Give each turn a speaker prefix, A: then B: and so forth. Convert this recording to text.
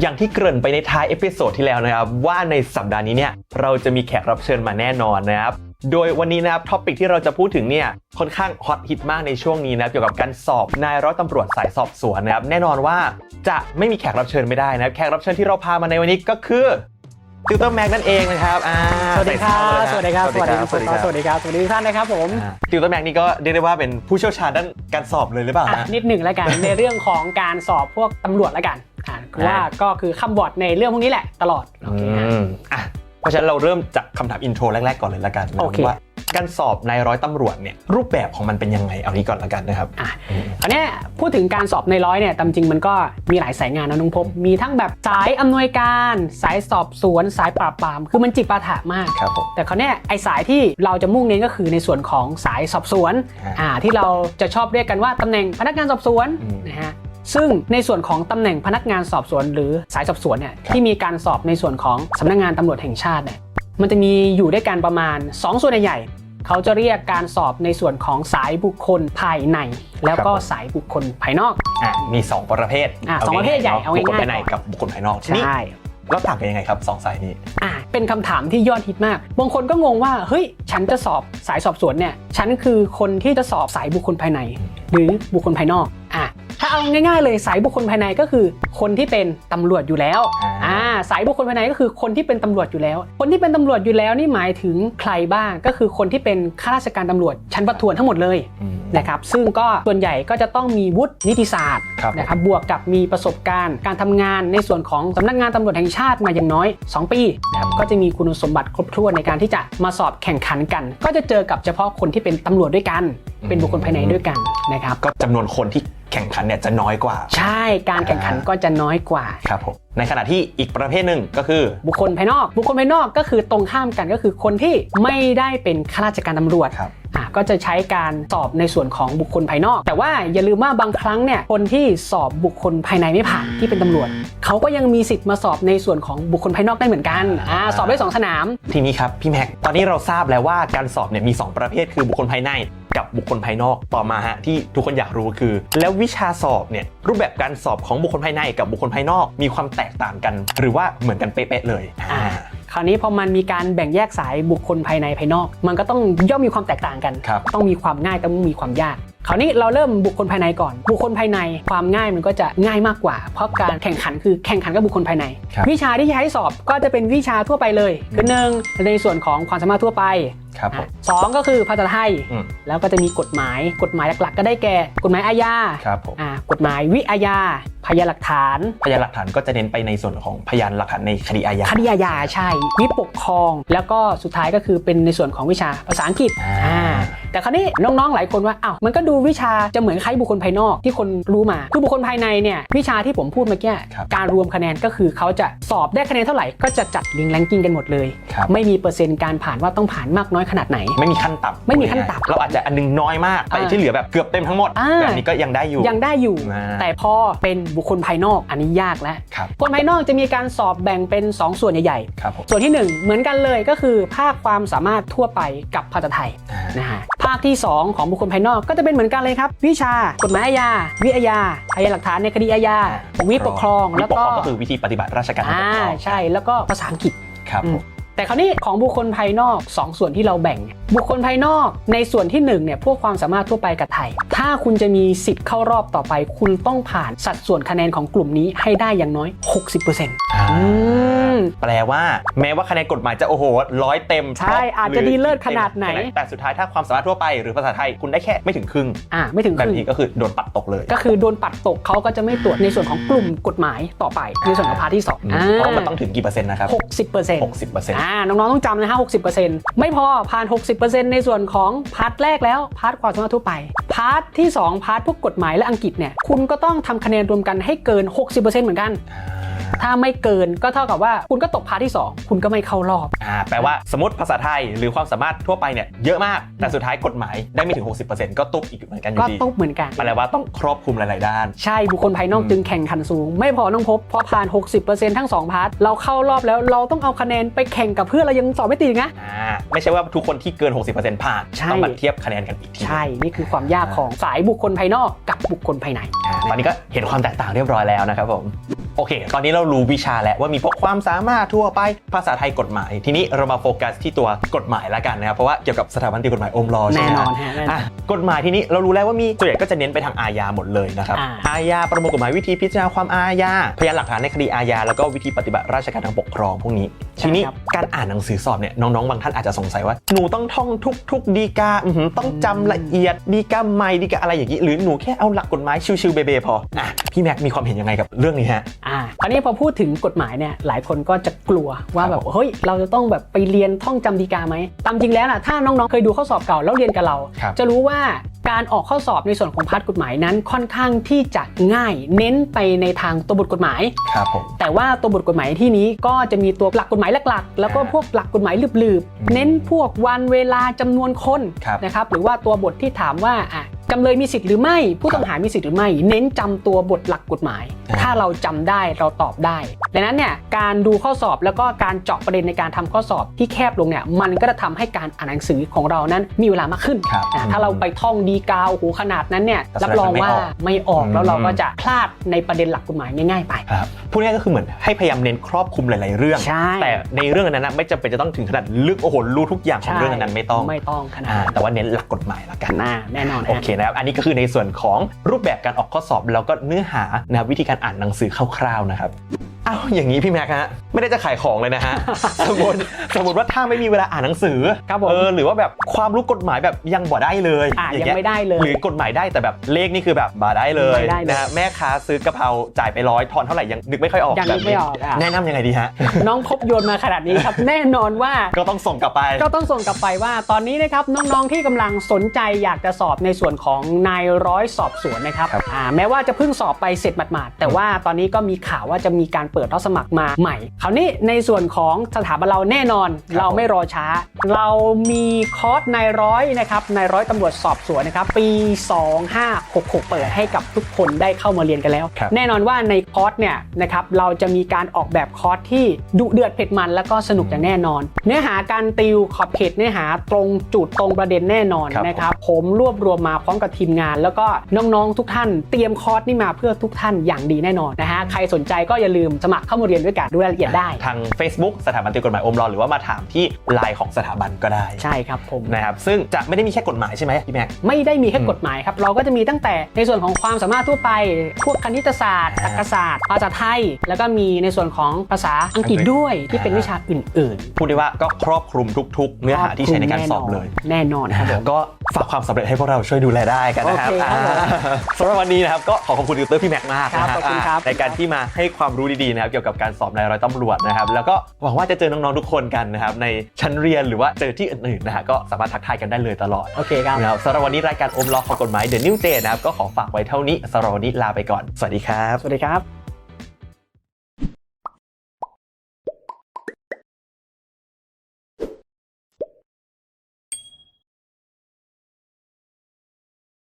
A: อย่างที่เกริ่นไปในท้ายเอพิโซดที่แล้วนะครับ ว่าในสัปดาห์นี้เนี่ยเราจะมีแขกรับเชิญมาแน่นอนนะครับ โดยวันนี้นะครับท็อปิกที่เราจะพูดถึงเนี่ยค่อนข้างฮอตฮิตมากในช่วงนี้นะครับเกี่ยวกับการสอบนายร้อยตำรวจสายสอบสวนนะครับ แน่นอนว่าจะไม่มีแขกรับเชิญไม่ได้นะครับ แขกรับเชิญที่เราพามาในวันนี้ก็คือติวเตอร์แม็กนั่นเองนะครับอ่า
B: สวัสดีครับ
A: ใส่
B: สวัสดีครับ สวัสดีครับ
A: สวัสดีครับ
B: สวัสดีครับ สวัสดีทุกท่านนะครับผม
A: ติวเตอร์แม็กนี่ก็เรียกได้ว่าเป็นผู้เชี่ยวชาญด้านการสอบเลยหรือเปล่า
B: อะ
A: ฮะ
B: นิดหนึ่งแล้วกันในเรื่องของการสอบพวกตำรวจแล้วกัน อะคือว่าก็คือคำบอร์ดในเรื่องพวกนี้แหละตลอดโอเคฮะ
A: อืมอะเพราะฉะนั้นเราเริ่มจากคำถามอินโทรแรกๆก่อนเลยละกันนะ
B: โอเค
A: ว่าการสอบนายร้อยตำรวจเนี่ยรูปแบบของมันเป็นยังไงเอานี้ก่อนละกันนะครับ
B: อะคราวเนี้ยพูดถึงการสอบในร้อยเนี่ยตามจริงมันก็มีหลายสายงานนะนุ้งพบมีทั้งแบบสายอำนวยการ สายสอบสวน สายปราบปราม คือมันจิปาถะมาก
A: ครับผม
B: แต่คราวเนี้ยไอสายที่เราจะมุ่งเน้นก็คือในส่วนของสายสอบสวน
A: อ่า
B: อ่าที่เราจะชอบเรียกกันว่าตำแหน่งพนักงานสอบสวน
A: อืม
B: นะฮะ ซึ่งในส่วนของตำแหน่งพนักงานสอบสวนหรือสายสอบสวนเนี่ย
A: ครับ
B: ที่มีการสอบในส่วนของสำนักงานตำรวจแห่งชาติเนี่ยมันจะมีอยู่ด้วยกันประมาณ 2 ส่วนใหญ่ๆเขาจะเรียกการสอบในส่วนของสายบุคคลภายใน แล้วก็สายบุคคลภายนอก
A: อะมี 2 ประเภท
B: อะสองประเภทใหญ่เอา
A: บุคคล
B: ง่ายๆ
A: ภายใน
B: ก่อน
A: กับบุคคลภายนอกทีนี้
B: ใช่
A: แล้วต่างกันยังไงครับสองสายนี้
B: อะเป็นคำถามที่ยอดฮิตมาก บางคนก็งงว่า เฮ้ย ฉันจะสอบสายสอบสวนเนี่ย ฉันคือคนที่จะสอบสายบุคคลภายใน หรือบุคคลภายนอกอะถ้าเอาง่ายๆเลยสายบุคคลภายในก็คือ คนที่เป็นตำรวจอยู่แล้ว
A: อ่า
B: อ่าสายบุคคลภายในก็คือคนที่เป็นตำรวจอยู่แล้ว คนที่เป็นตำรวจอยู่แล้วนี่หมายถึงใครบ้างก็คือคนที่เป็นข้าราชการตำรวจชั้นประทวนทั้งหมดเลย
A: อืม
B: นะครับซึ่งก็ส่วนใหญ่ก็จะต้องมีวุฒินิติศาสตร์
A: ครับ
B: นะครับบวกกับมีประสบการณ์ การทำงานในส่วนของสำนักงานตำรวจแห่งชาติมาอย่างน้อย 2 ปีนะครับก็จะมีคุณสมบัติครบถ้วนในการที่จะมาสอบแข่งขันกัน ก็จะเจอกับเฉพาะคนที่เป็นตำรวจด้วยกัน เป็นบุคคลภายในด้วยกันนะครับ
A: ก็จำนวนคนที่ แข่งขันเนี่ยจะน้อยกว่า
B: ใช่การแข่งขันก็จะน้อยกว่า
A: ครับผมในขณะที่อีกประเภทหนึ่งก็คือ
B: บุคคลภายนอก บุคคลภายนอกก็คือตรงข้ามกันก็คือคนที่ไม่ได้เป็นข้าราชการตำรวจ
A: ครับ
B: อะก็จะใช้การสอบในส่วนของบุคคลภายนอก แต่ว่าอย่าลืมว่าบางครั้งเนี่ยคนที่สอบบุคคลภายในไม่ผ่านที่เป็นตำรวจเขาก็ยังมีสิทธิ์มาสอบในส่วนของบุคคลภายนอกได้เหมือนกันอ่าสอบได้สองสนาม
A: ทีนี้ครับพี่แม็กตอนนี้เราทราบแล้วว่าการสอบเนี่ยมี 2 ประเภทคือบุคคลภายในกับบุคคลภายนอกต่อมาฮะที่ทุกคนอยากรู้คือ แล้ววิชาสอบเนี่ยรูปแบบการสอบของบุคคลภายในกับบุคคลภายนอกมีความแตกต่างกัน หรือว่าเหมือนกันเป๊ะๆเลย
B: อ่า
A: อ่า
B: คราวนี้พอมันมีการแบ่งแยกสายบุคคลภายในภายนอก มันก็ต้องย่อมมีความแตกต่างกัน
A: ครับ
B: ต้องมีความง่ายต้องมีความยาก คราวนี้เราเริ่มบุคคลภายในก่อน บุคคลภายในความง่ายมันก็จะง่ายมากกว่า เพราะการแข่งขันคือแข่งขันกับบุคคลภายใน
A: ครับ
B: วิชาที่ใช้สอบก็จะเป็นวิชาทั่วไปเลยคือหนึ่งในส่วนของความสามารถทั่วไป
A: ครับผม
B: อะสองก็คือภาษาไทย
A: อืม
B: แล้วก็จะมีกฎหมาย กฎหมายหลักๆ ก็ได้แก่ กฎหมายอาญา
A: ครับผม
B: อ่ากฎหมายวิอาญา พยานหลักฐาน
A: พยานหลักฐานก็จะเน้นไปในส่วนของพยานหลักฐานในคดีอาญา
B: คดีอาญาใช่ วิปกครอง แล้วก็สุดท้ายก็คือเป็นในส่วนของวิชาภาษาอังกฤษ
A: อ่า
B: อ่า แต่คราวนี้น้องๆหลายคนว่าอ้าวมันก็ดูวิชาจะเหมือนคล้ายบุคคลภายนอกที่คนรู้มาคือบุคคลภายในเนี่ยวิชาที่ผมพูดเมื่อกี้
A: ครับ
B: การรวมคะแนนก็คือเขาจะสอบได้คะแนนเท่าไหร่ก็จะจัดลิงแรงกิ้งกันหมดเลย
A: ครับ
B: ไม่มีเปอร์เซ็นต์การผ่านว่าต้องผ่านมากน้อยขนาดไหน
A: ไม่มีขั้นต่ำ
B: ไม่มีขั้นต่ำ
A: เราอาจจะอันนึงน้อยมากแต่
B: อ่า
A: ที่เหลือแบบเกือบเต็มทั้งหมด
B: อ่า
A: แบบนี้ก็ยังได้อยู่
B: ยังได้อยู่
A: อ่า
B: แต่พอเป็นบุคคลภายนอกอันนี้ยากแล้ว
A: ครับ
B: คนภายนอกจะมีการสอบแบ่งเป็น 2 ส่วนใหญ่
A: ครับผม
B: ๆส่วนที่ 1 เหมือนกันเลยก็คือภาคความสามารถทั่วไปกับภาษาไทย
A: อ่า
B: นะฮะภาคที่ 2 ของบุคคลภายนอกก็จะเป็นเหมือนกันเลยครับ วิชากฎหมายอาญาวิอาญาพยานหลักฐานในคดีอาญาวิปกครอง
A: วิ
B: แล้ว
A: ปกค
B: ก็
A: รองก็คือวิธีปฏิบัติราชการ
B: อ่า
A: ปกครอง
B: ใช่แล้วก็ภาษาอังกฤษ
A: ครับ
B: อื
A: ผมม
B: แต่คราวนี้ของบุคคลภายนอก 2 ส่วนที่เราแบ่ง บุคคลภายนอกในส่วนที่1เนี่ยพวกความสามารถทั่วไปกับไทย ถ้าคุณจะมีสิทธิ์เข้ารอบต่อไป คุณต้องผ่านสัดส่วนคะแนนของกลุ่มนี้ให้ได้อย่างน้อย 60%
A: อ่า
B: อืม
A: แปลว่าแม้ว่าคะแนนกฎหมายจะโอ้โหร้อยเต็ม
B: ใช่
A: ท็ป
B: อาจจะดีเลิศขนาดไหน
A: แต่สุดท้ายถ้าความสามารถทั่วไปหรือภาษาไทยคุณได้แค่ไม่ถึงครึ่ง
B: อ่าไม่ถึงค
A: แบบ
B: รึ่ง
A: นี้ก็คือโดนปัดตกเลย
B: ก็คือโดนปัดตกเขาก็จะไม่ตรวจในส่วนของกลุ่มกฎหมายต่อไปในส่วนของพาร์ทที่สอง
A: อืมเพราะว่ามันต้องถึงกี่เปอร์เซ็นต์นะครับ
B: หกสิบเปอร์เซ็นต์
A: หกสิบเปอร์เซ็นต์
B: อ่าน้องๆต้องจำนะฮะหกสิบเปอร์เซ็นต์ไม่พอผ่าน60%ในส่วนของพาร์ทแรกแล้วพาร์ทความสามารถทั่วไปพาร์ทที่สองพาร์ทพวกกฎหมายและอังกฤษเนี่ยคุณก็ต้องทำคะแนนรวมกันให้เกิน 60%เหมือนกัน ถ้าไม่เกินก็เท่ากับว่าคุณก็ตกพาร์ทที่สองคุณก็ไม่เข้ารอบ
A: อ่าแปลว่าสมมติภาษาไทยหรือความสามารถทั่วไปเนี่ยเยอะมาก แต่สุดท้ายกฎหมายได้ไม่ถึง 60%ก็ตุ๊บอีกเหมือนกันอ
B: ก็
A: ยู่ดี
B: ต้องเหมือนกัน
A: แปลว่าต้องครอบคลุมหลาย ๆ ด้าน
B: ใช่บุคคลภายนอก
A: อืม
B: จึงแข่งขันสูง ไม่พอต้องพบพอผ่าน 60%ทั้ง 2 พาร์ทเราเข้ารอบแล้วเราต้องเอาคะแนนไปแข่งกับเพื่อนเรายังสอบไม่ติดอีกนะ
A: อ่าไม่ใช่ว่าทุกคนที่เกิน 60%ผ่าน
B: ใช่
A: ต้องมาเทียบคะแนนกันอีกที
B: ใช่นี่คือความยากของสายบุคคลภายนอกกับบุคคลภายใน
A: อ่าตอนนี้ก็เห็นความแตกต่างเรียบร้อยแล้วนะครับผม โอเค ตอนนี้เรารู้วิชาแล้วว่ามีพวกความสามารถทั่วไปภาษาไทยกฎหมาย ทีนี้เรามาโฟกัสที่ตัวกฎหมายละกันนะครับเพราะว่าเกี่ยวกับสถาบันติวกฎหมายอมรอใช่ไหม
B: แน่น
A: ฮะ
B: อนฮะแน่นอน
A: อะกฎหมายทีนี้เรารู้แล้วว่ามีส่วนใหญ่ก็จะเน้นไปทางอาญาหมดเลยนะครับ
B: อ่า
A: อาญาประมวลกฎหมายวิธีพิจารณาความอาญาพยานหลักฐานในคดีอาญาแล้วก็วิธีปฏิบัติราชการทางปกครองพวกนี้ทีนี้ การอ่านหนังสือสอบเนี่ยน้องๆบางท่านอาจจะสงสัยว่าหนูต้องท่องทุกทุกๆดีกาอื้อหือต้องจำละเอียดดีกาใหม่ดีกาอะไรอย่างนี้ หรือหนูแค่เอาหลักกฎหมายชิวๆเบเบพออะพี่แม็กมีความเห็นยังไงกับเรื่องนี้ฮะ
B: อ่าคราวนี้พอพูดถึงกฎหมายเนี่ยหลายคนก็จะกลัวว่าแบบเฮ้ยเราจะต้องแบบไปเรียนท่องจำดีกาไหมตามจริงแล้วนะถ้าน้องๆเคยดูข้อสอบเก่าแล้วเรียนกับเรา
A: ครับ
B: จะรู้ว่าการออกข้อสอบในส่วนของพาร์ทกฎหมายนั้นค่อนข้างที่จะง่าย เน้นไปในทางตัวบทกฎหมาย
A: ครับผม
B: แต่ว่าตัวบทกฎหมายที่นี้ก็จะมีตัวหลักกฎหมายหลักๆ แล้วก็
A: อ่า
B: พวกหลักกฎหมายลืบ
A: อืม
B: ๆเน้นพวกวันเวลาจำนวนคน
A: ครับ
B: นะครับหรือว่าตัวบทที่ถามว่าอะ จำเลยมีสิทธิ์หรือไม่ ผู้ต้องหามีสิทธิ์หรือไม่ เน้นจำตัวบทหลักกฎหมาย
A: อ่า
B: ถ้าเราจำได้เราตอบได้ดังนั้นเนี่ยการดูข้อสอบแล้วก็การเจาะประเด็นในการทำข้อสอบที่แคบลงเนี่ยมันก็จะทำให้การอ่านหนังสือของเรานั้นมีเวลามากขึ้น
A: ครับ
B: อะถ้าเราไปท่องดีกาโอ้โหขนาดนั้นเนี่ย
A: แต่
B: รับรองว่า
A: แสดงมันไม่ออก
B: ไม่ออกแล้วเรา
A: อืม
B: ก็จะพลาดในประเด็นหลักกฎหมายง่ายๆไป
A: ครับพูดง่ายๆก็คือเหมือนให้พยายามเน้นครอบคลุมหลาย ๆ เรื่อง
B: ใช่
A: แต่ในเรื่องนั้นนะไม่จำเป็นจะต้องถึงขนาดลึกโอ้โหรู้ทุกอย่างของเรื่องนั้นๆไม่ต้อง
B: ไม่ต้องขนาด
A: อ่า
B: นั้น
A: แต่ว่าเน้นหลักกฎหมายละกัน
B: หน้าแน่นอน
A: โอ
B: ฮะ
A: เคนะครับอันนี้ก็คือในส่วนของรูปแบบการออกข้อสอบ แล้วก็เนื้อหานะครับวิธีการอ่านหนังสือคร่าวๆนะครับ อ้าวอย่างนี้พี่แม็กฮะไม่ได้จะขายของเลยนะฮะ สมมติสมมติว่าถ้าไม่มีเวลาอ่านหนังสือ
B: ครับผม
A: เออหรือว่าแบบความรู้กฎหมายแบบยังบ่ได้เลย
B: อะ
A: อา
B: ยัง
A: เงี้
B: ไม่ได้เลย
A: หรือกฎหมายได้แต่แบบเลขนี่คือแบบบ่ได้เลย
B: ไม่ได้เลย
A: นะฮะแม่ค้าซื้อกะเพราจ่ายไปร้อยทอนเท่าไหร่ยังนึกไม่ค่อยออก
B: ยังนึกไม่ออก
A: แบบนี้
B: อะ
A: แนะนำยังไงดีฮะ
B: น้องพบโยนมาขนาดนี้ครับ แน่นอนว่า
A: ก็ต้องส่งกลับไป
B: ก็ต้องส่งกลับไปว่าตอนนี้นะครับน้องๆที่กำลังสนใจอยากจะสอบในส่วนของนายร้อยสอบสวนนะครับ
A: ครับ
B: อ่าแม้ว่าจะเพิ่งสอบไปเสร็จหมาดๆแต่ว่าตอนนี้ก็มีข่าวว่าจะมีการเปิดรับสมัครมาใหม่ คราวนี้ในส่วนของสถาบันเราแน่นอน
A: ครับ
B: เราไม่รอช้า เรามีคอร์สนายร้อยนะครับนายร้อยตำรวจสอบสวนนะครับปี 2566 เปิดให้กับทุกคนได้เข้ามาเรียนกันแล้ว
A: ครับ
B: แน่นอนว่าในคอร์สเนี่ยนะครับเราจะมีการออกแบบคอร์สที่ดุเดือดเผ็ดมันแล้วก็สนุกอย่างแน่นอน เนื้อหาการติวขอบเขตเนื้อหาตรงจุดตรงประเด็นแน่นอน
A: ครับ
B: นะครับผมรวบรวมมาพร้อมกับทีมงาน แล้วก็น้องๆทุกท่านเตรียมคอร์สนี่มาเพื่อทุกท่านอย่างดีแน่นอนนะฮะใครสนใจก็อย่าลืมสมัครเข้ามาเรียนด้วยกันดูรายละเอียดได้
A: ทาง Facebook สถาบันติวกฎหมายอมรอหรือว่ามาถามที่ไลน์ของสถาบันก็ได้
B: ใช่ครับผม
A: นะครับซึ่งจะไม่ได้มีแค่กฎหมายใช่ไหมพี่แม็ก
B: ไม่ได้มีแค่
A: อืม
B: กฎหมายครับเราก็จะมีตั้งแต่ในส่วนของความสามารถทั่วไป พวกคณิตศาสตร์
A: อ่า
B: ตรรกศาสตร์ภาษาไทย แล้วก็มีในส่วนของภาษาอังกฤษ
A: อังกฤษ
B: ด้วยที่เป็น
A: อ่า
B: วิชาอื่น
A: พูดได้ว่าก็ครอบคลุมทุกๆ
B: ๆ
A: เนื้อหาที่ใช้ในการสอบเลย
B: แน่นอนครับผม
A: ก็ฝากความสำเร็จให้พวกเราช่วยดูแลได้กันนะครับ
B: โอเคครับผม
A: อ่าสำหรับวันนี้นะครับก็ขอขอบคุณติวเตอร์พี่แม็กมาก
B: ครับ
A: นะ
B: ขอบคุณครับ
A: ในการที่มาให้ความรู้ดีๆนะครับเกี่ยวกับการสอบนายร้อยตำรวจนะครับแล้วก็หวังว่าจะเจอน้องๆทุกคนกันนะครับในชั้นเรียนหรือว่าเจอที่อื่นๆนะฮะก็สามารถทักทายกันได้เลยตลอด
B: โอเคครับ
A: นะครับสำหรับวันนี้รายการอมล็อกของกฎหมายเดอะนิวเจนะครับก็ขอฝากไว้เท่านี้สำหรับวันนี้ลาไปก่อน สวัสดีครับ
B: สวัสดีครับ